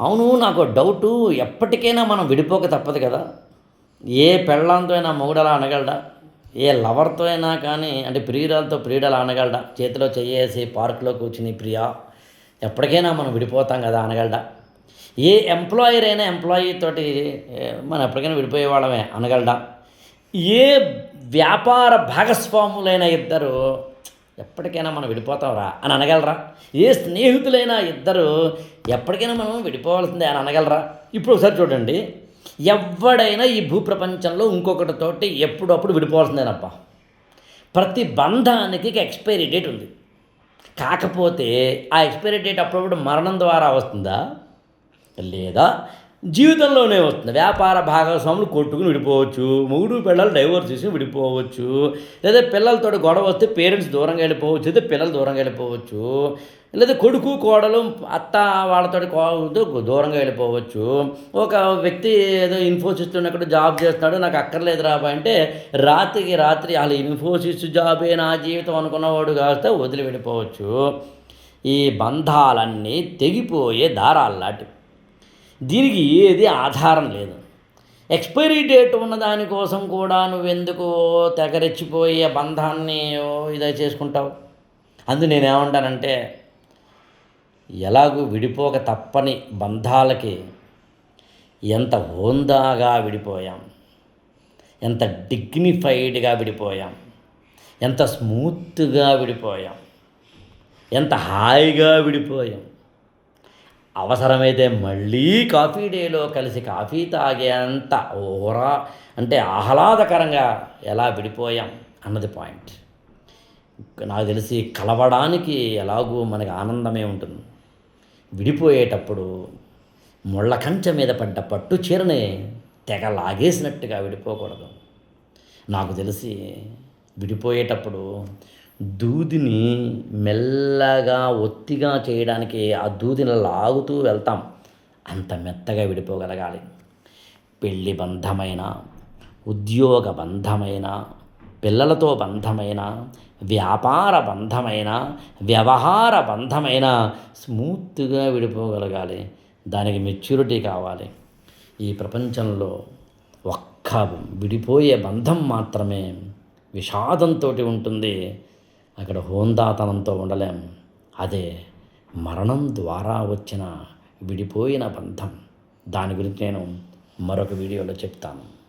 అవును నాకు డౌటు ఎప్పటికైనా మనం విడిపోక తప్పదు కదా. ఏ పెళ్ళంతో అయినా మొగుడలా అనగలడా? ఏ లవర్తో అయినా కానీ అంటే ప్రియురాలతో ప్రియుడలా అనగలడా? చేతిలో చెయ్యేసి పార్కులో కూర్చుని ప్రియా ఎప్పటికైనా మనం విడిపోతాం కదా అనగలడా? ఏ ఎంప్లాయర్ అయినా ఎంప్లాయీ తోటి మనం ఎప్పటికైనా విడిపోయే వాళ్ళమే అనగలడా? ఏ వ్యాపార భాగస్వాములైన ఇద్దరు ఎప్పటికైనా మనం విడిపోతాంరా అని అనగలరా? ఏ స్నేహితులైనా ఇద్దరు ఎప్పటికైనా మనం విడిపోవాల్సిందే అని అనగలరా? ఇప్పుడు ఒకసారి చూడండి. ఎవడైనా ఈ భూప్రపంచంలో ఇంకొకటితోటి ఎప్పుడప్పుడు విడిపోవాల్సిందేనప్ప. ప్రతి బంధానికి ఎక్స్పైరీ డేట్ ఉంది. కాకపోతే ఆ ఎక్స్పైరీ డేట్ అప్పుడప్పుడు మరణం ద్వారా వస్తుందా? లేదా జీవితంలోనే వస్తుంది. వ్యాపార భాగస్వాములు కొట్టుకుని విడిపోవచ్చు. మూడు పిల్లలు డైవోర్స్ చేసి విడిపోవచ్చు. లేదా పిల్లలతో గొడవ వస్తే పేరెంట్స్ దూరంగా వెళ్ళిపోవచ్చు. లేదా పిల్లలు దూరంగా వెళ్ళిపోవచ్చు. లేదా కొడుకు కోడలు అత్త వాళ్ళతో దూరంగా వెళ్ళిపోవచ్చు. ఒక వ్యక్తి ఏదో ఇన్ఫోసిస్లో ఉన్నక్కడ జాబ్ చేస్తున్నాడు. నాకు అక్కర్లేదు రాబా అంటే రాత్రికి రాత్రి అలా ఇన్ఫోసిస్ జాబే నా జీవితం అనుకున్నవాడు కాస్త వదిలి వెళ్ళిపోవచ్చు. ఈ బంధాలన్నీ తెగిపోయే దారాలు లాంటివి. దీనికి ఏది ఆధారం లేదు. ఎక్స్పైరీ డేట్ ఉన్న దానికోసం కూడా నువ్వెందుకు తెగరెచ్చిపోయే బంధాన్ని ఇదే చేసుకుంటావు. అందు నేనేమంటానంటే ఎలాగూ విడిపోక తప్పని బంధాలకి ఎంత హోందాగా విడిపోయాం ఎంత డిగ్నిఫైడ్గా విడిపోయాం ఎంత స్మూత్గా విడిపోయాం ఎంత హాయిగా విడిపోయాం అవసరమైతే మళ్ళీ కాఫీ డేలో కలిసి కాఫీ తాగేంత ఓరా అంటే ఆహ్లాదకరంగా ఎలా విడిపోయాం అన్నది పాయింట్. నాకు తెలిసి కలవడానికి ఎలాగూ మనకి ఆనందమే ఉంటుంది. విడిపోయేటప్పుడు ముళ్ళ కంచె మీద పడ్డ పట్టు చీరని తెగ లాగేసినట్టుగా విడిపోకూడదు. నాకు తెలిసి విడిపోయేటప్పుడు దూదిని మెల్లగా ఒత్తిగా చేయడానికి ఆ దూదిని లాగుతూ వెళ్తాం. అంత మెత్తగా విడిపోగలగాలి. పెళ్ళి బంధమైన ఉద్యోగ బంధమైన పిల్లలతో బంధమైన వ్యాపార బంధమైన వ్యవహార బంధమైన స్మూత్గా విడిపోగలగాలి. దానికి మెచ్యూరిటీ కావాలి. ఈ ప్రపంచంలో ఒక్క విడిపోయే బంధం మాత్రమే విషాదంతో ఉంటుంది. అక్కడ హోందాతనంతో ఉండలేం. అదే మరణం ద్వారా వచ్చిన విడిపోయిన బంధం. దాని గురించి నేను మరొక వీడియోలో చెప్తాను.